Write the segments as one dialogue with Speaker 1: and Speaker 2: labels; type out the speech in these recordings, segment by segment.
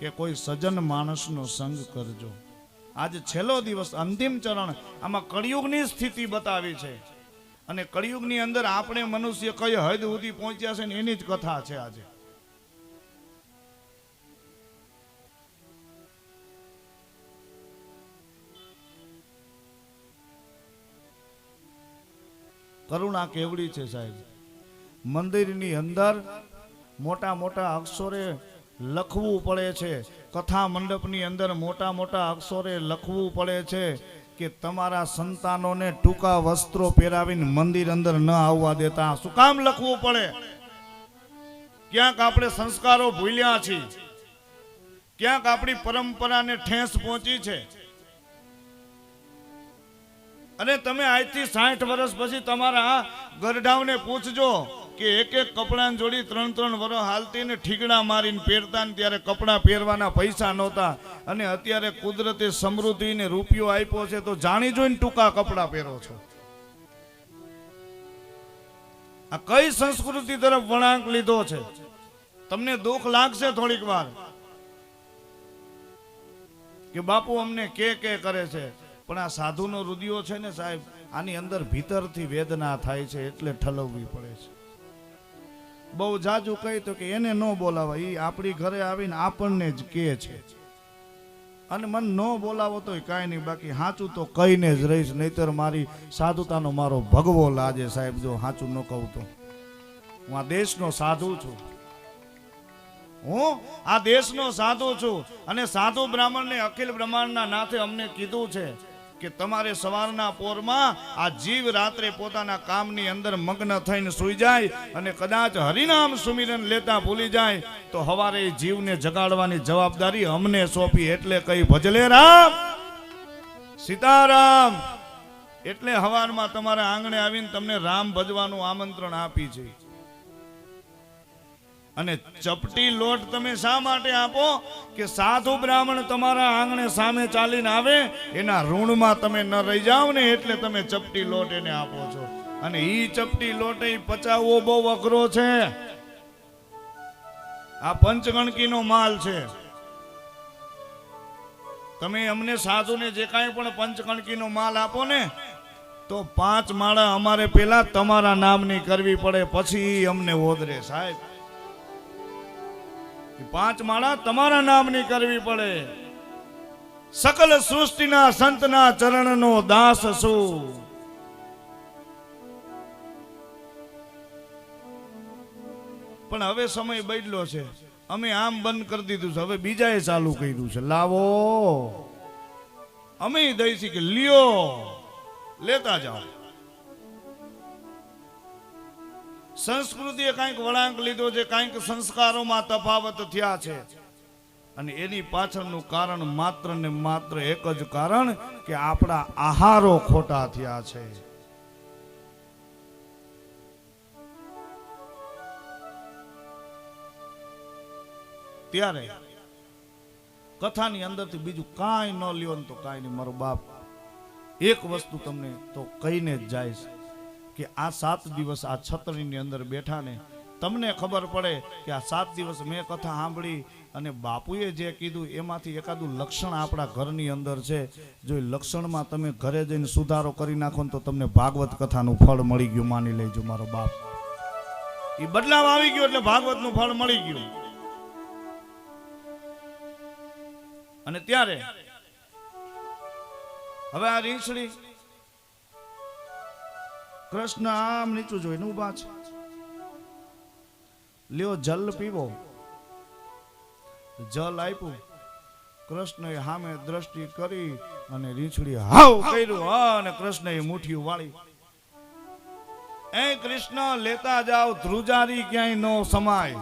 Speaker 1: કે કોઈ સજન માણસનો સંગ કરજો. આજે છેલ્લો દિવસ અંતિમ ચરણ આમાં કળિયુગની સ્થિતિ બતાવી છે. અને કળિયુગની અંદર આપણે મનુષ્ય કઈ હદ સુધી પહોંચ્યા છે ને એની જ કથા છે આજે. કરુણા કેવડી છે સાહેબ. મંદિરની અંદર મોટા મોટા અક્ષરે લખવું પડે છે. કથા મંડપની અંદર મોટા મોટા અક્ષરે લખવું પડે છે કે તમારા સંતાનોને ટૂંકા વસ્ત્રો પહેરાવીને મંદિર અંદર ન આવવા દેતા. શું કામ લખવું પડે? ક્યાંક આપણે સંસ્કારો ભૂલ્યા છીએ. ક્યાંક આપણી પરંપરાને ઠેસ પહોંચી છે. અને તમે આજથી સાઠ વર્ષ પછી તમારા ગરડાઓને પૂછજો કે એક એક કપડાં જોડી ત્રણ ત્રણ વર્ષ હાલતી ને ઠીકડા મારીને પહેરતા ત્યારે કપડાં પહેરવાના પૈસા નહોતા. અને અત્યારે કુદરતે સમૃદ્ધિ ને રૂપિયો આપ્યો છે તો જાણી જોઈને ટૂંકા કપડાં પહેરો છો. આ કઈ સંસ્કૃતિ તરફ વળાંક લીધો છે? તમને દુઃખ લાગશે થોડીક વાર. કે બાપુ અમને કે કે કરે છે? પણ આ સાધુનો રુદિયો છે ને સાહેબ, આની અંદર ભીતરથી વેદના થાય છે એટલે ઠલવવી પડે છે. બહુ જાજુ કહી તો કે એને ન બોલાવા. એ આપણી ઘરે આવીને આપણને જ કહે છે. અને મન ન બોલાવો તોય કાંઈ નહીં. બાકી સાચું તો કહીને જ રહીશ. નહીતર મારી સાધુતાનો મારો ભગવો લાજે સાહેબ, જો સાચું ન કહું તો. હું આ દેશનો સાધુ છું. હું આ દેશનો સાધુ છું. અને સાધુ બ્રાહ્મણને અખિલ બ્રહ્માંડના નાથે અમને કીધું છે કે તમારે સવારના પોરમાં આ જીવ રાત્રે પોતાના કામની અંદર મગ્ન થઈને સૂઈ જાય અને કદાચ હરિનામ સુમિરન લેતા ભૂલી જાય, તો હવારે જીવને જગાડવાની જવાબદારી અમને સોંપી એટલે કઈ ભજલે રામ. સીતારામ. એટલે હવારમાં તમારા આંગણે આવીને તમને રામ ભજવાનું આમંત્રણ આપી છે. અને ચપટી લોટ તમે શા માટે આપો કે સાધુ બ્રાહ્મણ તમારા આંગણે સામે ચાલીને આવે, એના ઋણમાં તમે ન રહી જાઓ ને એટલે તમે ચપટી લોટ એને આપો છો. અને ઈ ચપટી લોટ ઈ પચાવવો બહુ અઘરો છે. આ પંચગણકીનો માલ છે. તમે અમને સાધુને જે કાંઈ પણ પંચગણકીનો માલ આપો ને, તો પાંચ માળા અમારે પેલા તમારા નામની કરવી પડે, પછી અમને ઓદરે સાહેબ. એ પાંચ માળા તમારા નામની કરવી પડે. સકલ સૃષ્ટિના સંતના ચરણનો દાસ છું. પણ હવે સમય બદલ્યો છે. અમે આમ બંધ કરી દીધું છે. હવે બીજાએ ચાલુ કર્યું છે. લાવો. અમે દઈશી કે લ્યો. લેતા જાઓ. સંસ્કૃતિએ કાંઈક વળાંક લીધો છે, કાંઈક સંસ્કારોમાં તફાવત થયા છે. અને એની પાછળનું કારણ માત્ર ને માત્ર એક જ કારણ કે આપણા આહારો ખોટા થયા છે. ત્યારે કથાની અંદરથી બીજું કાંઈ ન લ્યો ને તો કાંઈ નહીં, મારો બાપ. એક વસ્તુ તમને તો કહીને જ જાય છે. કે આ સાત દિવસ આ છત્રીની અંદર બેઠા ને, તમને ખબર પડે કે આ સાત દિવસ મેં કથા સાંભળી અને બાપુએ જે કીધું એમાંથી એકાદું લક્ષણ આપણા ઘરની અંદર છે. જો એ લક્ષણમાં તમે ઘરે જઈને સુધારો કરી નાખો ને તો તમને ભાગવત કથાનું ફળ મળી ગયું, માની લેજો મારો બાપ. એ બદલાવ આવી ગયો એટલે ભાગવતનું ફળ મળી ગયું. અને ત્યારે, હવે આ રીંછડી કૃષ્ણ આમ નીચું જોઈને ઊભા છે. લ્યો જલ પીવો. જલ આપ્યું. કૃષ્ણએ સામે દ્રષ્ટિ કરી અને રીંછડી હાવ કર્યું. અને કૃષ્ણએ મુઠ્ઠીઓ વાળી એ કૃષ્ણ, લેતા જાઓ, ધ્રુજારી ક્યાંય નો સમાય.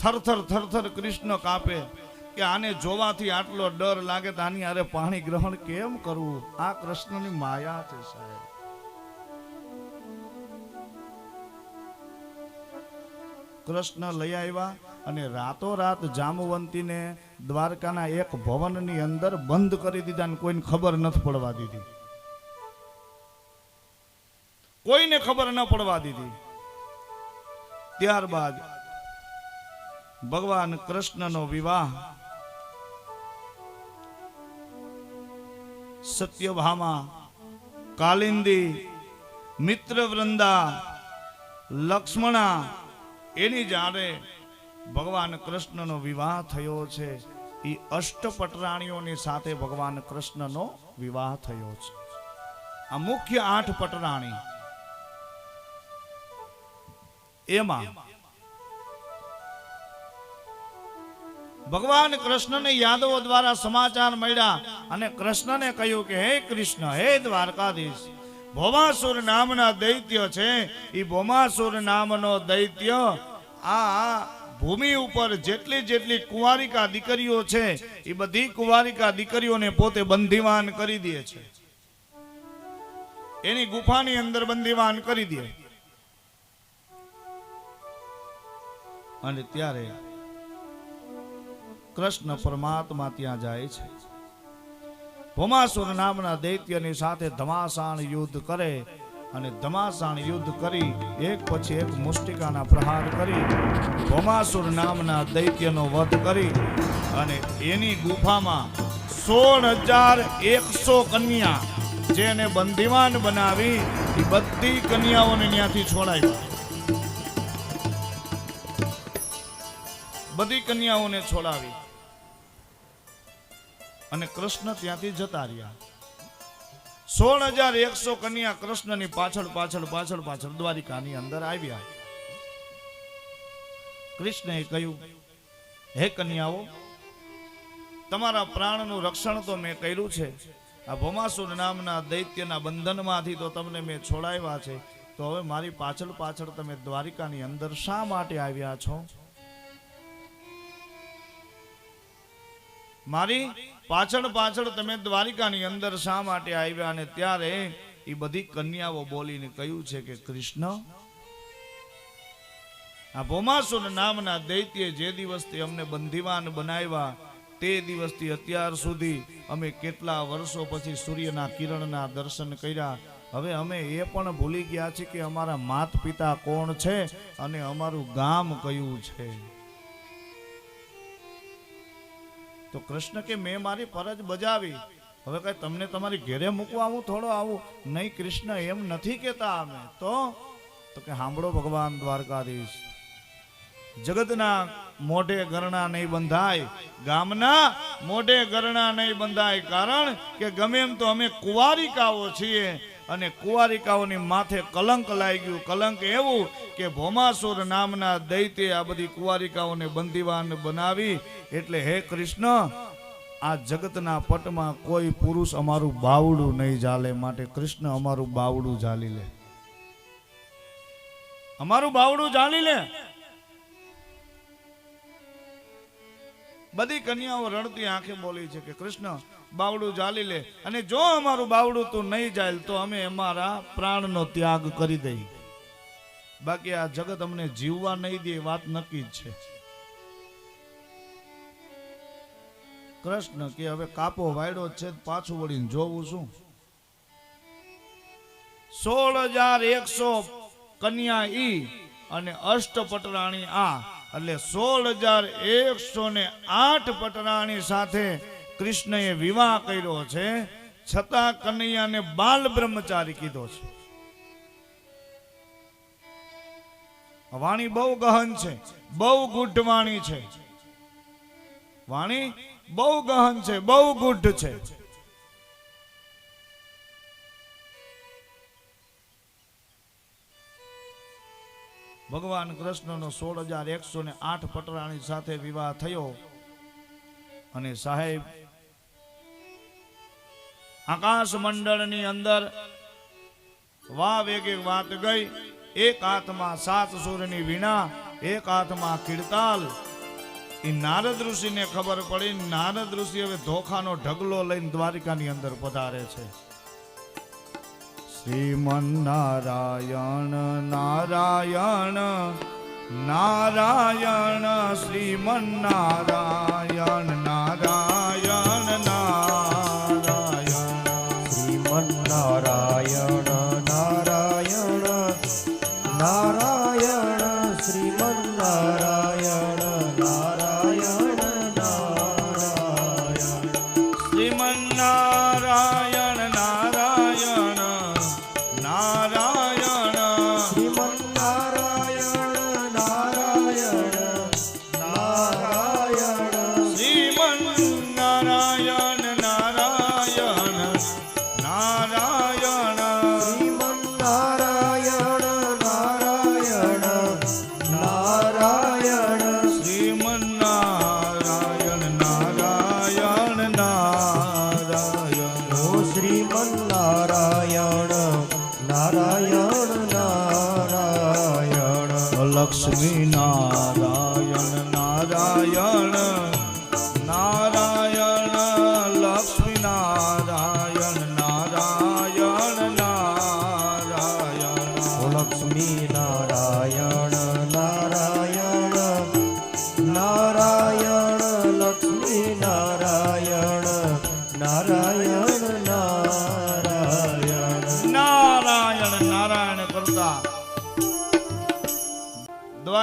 Speaker 1: થરથર થરથર કૃષ્ણ કાપે. કે આને જોવાથી આટલો ડર લાગે તો આની આરે પાણી ગ્રહણ કેમ કરવું? આ કૃષ્ણની માયા છે સાહેબ. કૃષ્ણ લઈ આવ્યા અને રાતોરાત જામવંતીને દ્વારકાના એક ભવનની અંદર બંધ કરી દીધા અને કોઈને ખબર નથી પડવા દીધી. કોઈને ખબર ન પડવા દીધી. ત્યારબાદ ભગવાન કૃષ્ણનો વિવાહ સત્યભામા કાલિંદી, મિત્રવૃંદા, લક્ષ્મણા એની જાણે ભગવાન કૃષ્ણનો વિવાહ થયો છે. એ અષ્ટપટરાણીઓની સાથે ભગવાન કૃષ્ણનો વિવાહ થયો છે. આ મુખ્ય આઠ પટરાણી. એમાં ભગવાન કૃષ્ણને યાદવો દ્વારા સમાચાર મળ્યા અને કૃષ્ણને કહ્યું કે, હે કૃષ્ણ, હે દ્વારકાધીશ ભોમાસુર નામના દૈત્ય છે. એ ભોમાસુર નામનો દૈત્ય આ ભૂમિ ઉપર જેટલી જેટલી કુંવારિકા દીકરીઓ છે એ બધી કુંવારિકા દીકરીઓને પોતે બંધીવાન કરી દે છે. એની ગુફાની અંદર બંધીવાન કરી દે. અને ત્યારે કૃષ્ણ પરમાત્મા ત્યાં જાય છે. ભોમાસુર નામના દૈત્યની સાથે ધમાસાણ યુદ્ધ કરે અને ધમાસાણ યુદ્ધ કરી, એક પછી એક મુષ્ટિકાના પ્રહાર કરી, ભોમાસુર નામના દૈત્યનો વધ કરી અને એની ગુફામાં સોળ હજાર એકસો કન્યા જેને બંધીવાન બનાવી એ બધી કન્યાઓને ત્યાંથી છોડાવી બધી કન્યાઓને છોડાવી. અને કૃષ્ણ ત્યાંથી જતા રહ્યા. સોળ હજાર એકસો કન્યા કૃષ્ણની પાછળ પાછળ પાછળ પાછળ દ્વારિકાની અંદર આવ્યા. કૃષ્ણએ કહ્યું, હે કન્યાઓ, તમારા પ્રાણનું રક્ષણ તો મેં કર્યું છે. આ ભોમાસુર નામના દૈત્યના બંધનમાંથી તો તમને મેં છોડાવ્યા છે. તો હવે મારી પાછળ પાછળ તમે દ્વારિકાની અંદર શા માટે આવ્યા છો? મારી પાછળ પાછળ તમે દ્વારિકાની અંદર શા માટે આવ્યા અને ત્યારે એ બધી કન્યાઓ બોલીને કહ્યું છે કે કૃષ્ણ, આ ભોમાસુર નામના દૈત્ય જે દિવસથી અમને બંધીવાન બનાવ્યા, તે દિવસથી અત્યાર સુધી અમે કેટલા વર્ષો પછી સૂર્યના કિરણના દર્શન કર્યા. હવે અમે એ પણ ભૂલી ગયા છીએ કે અમારા માત પિતા કોણ છે અને અમારું ગામ કયું છે? તો કૃષ્ણ કે, મેં મારી ફરજ બજાવી. હવે કઈ તમને તમારી ઘેરે મૂકવા હું થોડો આવું? નહીં, કૃષ્ણ, એમ નથી કેતા અમે. તો તો કે સાંભળો ભગવાન દ્વારકાધીશ. જગતના મોઢે ગરણા નહીં બંધાય. ગામના મોઢે ગરણા નહીં બંધાય. કારણ કે ગમે એમ તો અમે કુંવારિકાઓ છીએ. અને કુંવારિકાઓની માથે કલંક લાગ્યું કલંક એવું કે ભોમાસુર નામના દૈત્ય આ બધી કુંવારિકાઓને બંદીવાન બનાવી. એટલે હે કૃષ્ણ, આ જગતના પટમાં કોઈ પુરુષ અમારું બાવડું નહીં ચાલે માટે કૃષ્ણ અમારું બાવડું ઝાલી લે. અમારું બાવડું ઝાલી લે. બધી કન્યાઓ રડતી આંખે બોલી છે કે કૃષ્ણ બાવડું જાલી લે. અને જો અમારું બાવડું તું નહીં જાય તો અમે અમારા પ્રાણનો ત્યાગ કરી દઈ. બાકી આ જગત અમને જીવવા નહીં દે વાત નક્કી જ છે. કૃષ્ણ કે હવે કાપો વાયડો છે પાછું વળીને જોવું શું? સોળ હજાર એકસો કન્યા ઈ અને અષ્ટ પટરાણી આ. એટલે સોળ હજાર એકસો ને આઠ પટરાણી સાથે કૃષ્ણએ વિવાહ કર્યો છે, છતાં કનૈયાને બાલ બ્રહ્મચારી કીધો છે. વાણી બહુ ગહન છે, બહુ ગુઢ વાણી છે. વાણી બહુ ગહન છે, બહુ ગુઢ છે. ભગવાન કૃષ્ણનો સોળ હજાર એકસો ને આઠ પટરાણી સાથે વિવાહ થયો અને સાહેબ આકાશ મંડળની અંદર વાવ એક એક વાત ગઈ. એક હાથમાં સાત સુરની વીણા, એક હાથમાં કીર્તાલ એ નારદ ઋષિને ખબર પડી, નારદ ઋષિ હવે ધોખાનો ઢગલો લઈને દ્વારિકાની અંદર પધારે છે. શ્રીમન્નારાયણ નારાયણ નારાયણ શ્રીમન્નારાયણ નારાયણ. નારાયણ
Speaker 2: નારાયણ નારાયણ.
Speaker 1: લક્ષ્મી નારાયણ નારાયણ નારાયણ લક્ષ્મી નારાયણ નારાયણ નારાયણ.
Speaker 2: લક્ષ્મી નારાયણ નારાયણ નારાયણ લક્ષ્મી નારાયણ.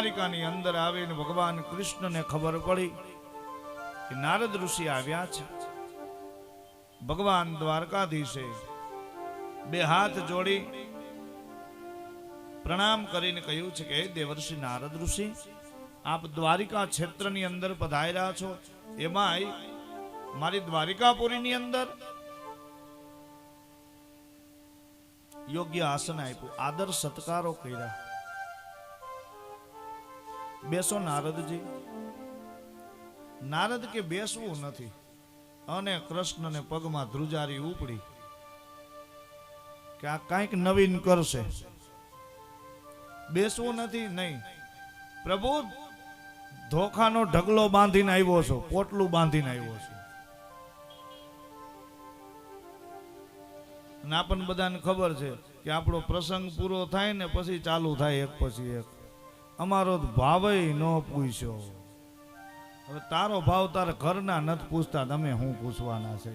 Speaker 1: દ્વારિકાની અંદર આવીને ભગવાન કૃષ્ણને ખબર પડી કે નારદ ઋષિ આવ્યા છે. ભગવાન દ્વારકાધીશે બે હાથ જોડી પ્રણામ કરીને કહ્યું છે કે દેવર્ષિ નારદ ઋષિ, આપ દ્વારિકા ક્ષેત્રની અંદર પધાર્યા છો. એમાંય મારી દ્વારિકાપુરીની અંદર યોગ્ય આસન આપ્યું, આદર સત્કારો કર્યા. બેસો નારદજી. નારદ કે બેસવું નથી. અને કૃષ્ણને પગમાં ધ્રુજારી ઉપડી કે આ કાંઈક નવીન કરશે. બેસવું નથી, નહીં. પ્રભુ, ધોખાનો ઢગલો બાંધીને આવ્યો છો, પોટલું બાંધીને આવ્યો છો. અને આપણને બધાને ખબર છે કે આપણો પ્રસંગ પૂરો થાય ને પછી ચાલુ થાય, એક પછી એક. અમારો ભાવે ન પૂછ્યો હવે તારો ભાવ તારા ઘરના નથી પૂછતા, તમે હું પૂછવાના છે?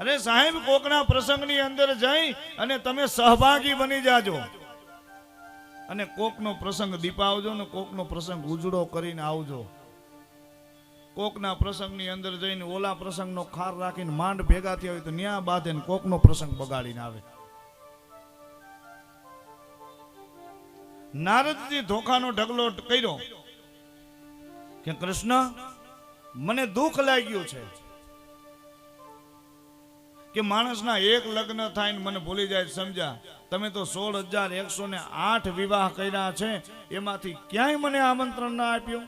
Speaker 1: અરે સાહેબ, કોકના પ્રસંગની અંદર જઈ અને તમે સહભાગી બની જાજો. અને કોકનો પ્રસંગ દીપાવજો ને કોકનો પ્રસંગ ઉજળો કરીને આવજો. કોકના પ્રસંગની અંદર જઈને ઓલા પ્રસંગનો ખાર રાખીને માંડ ભેગા થયા હોય તો ન્યા બાધે કોકનો પ્રસંગ બગાડીને આવે. નારદજી ધોખાનો ઢગલો કર્યો કે કૃષ્ણ, મને દુઃખ લાગ્યું છે કે માણસના એક લગ્ન થાય મને ભૂલી જાય સમજ્યા તમે તો સોળ હજાર એકસો ને આઠ વિવાહ કર્યા છે, એમાંથી ક્યાંય મને આમંત્રણ ના આપ્યું?